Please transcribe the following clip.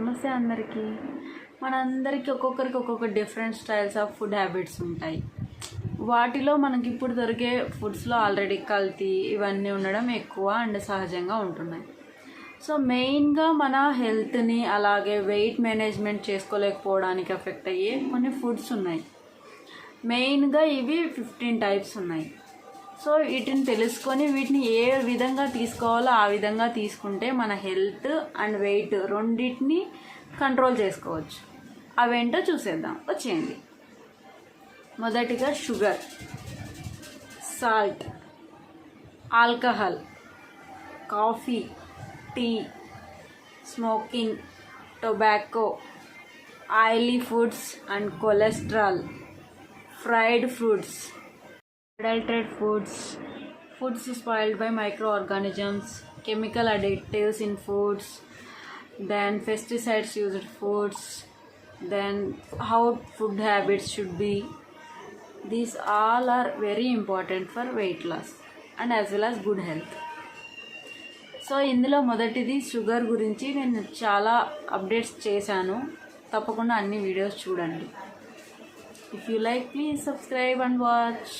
నమస్తే అందరికీ. మనందరికీ ఒక్కొక్కరికి ఒక్కొక్క different styles of food habits ఉంటాయి. వాటిలో మనకి ఇప్పుడు దొరికే ఫుడ్స్లో ఆల్రెడీ కల్తీ ఇవన్నీ ఉండడం ఎక్కువ అండ్ సహజంగా ఉంటున్నాయి. సో మెయిన్గా మన హెల్త్ని అలాగే వెయిట్ మేనేజ్మెంట్ చేసుకోలేకపోవడానికి ఎఫెక్ట్ అయ్యే కొన్ని ఫుడ్స్ ఉన్నాయి. మెయిన్గా ఇవి ఫిఫ్టీన్ టైప్స్ ఉన్నాయి. సో వీటిని తెలుసుకొని వీటిని ఏ విధంగా తీసుకోవాలో ఆ విధంగా తీసుకుంటే మన హెల్త్ అండ్ వెయిట్ రెండింటిని కంట్రోల్ చేసుకోవచ్చు. అవేంటో చూసేద్దాం. వచ్చేయండి. మొదటిగా sugar salt alcohol coffee tea smoking tobacco oily foods and cholesterol fried fruits. Adulterated foods foods spoiled by microorganisms chemical additives in foods then pesticides used foods then how food habits should be these all are very important for weight loss and as well as good health so ఇందులో మొదటిది sugar గురించి నేను చాలా updates చేశాను తప్పకుండా అన్ని videos చూడండి if you like please subscribe and watch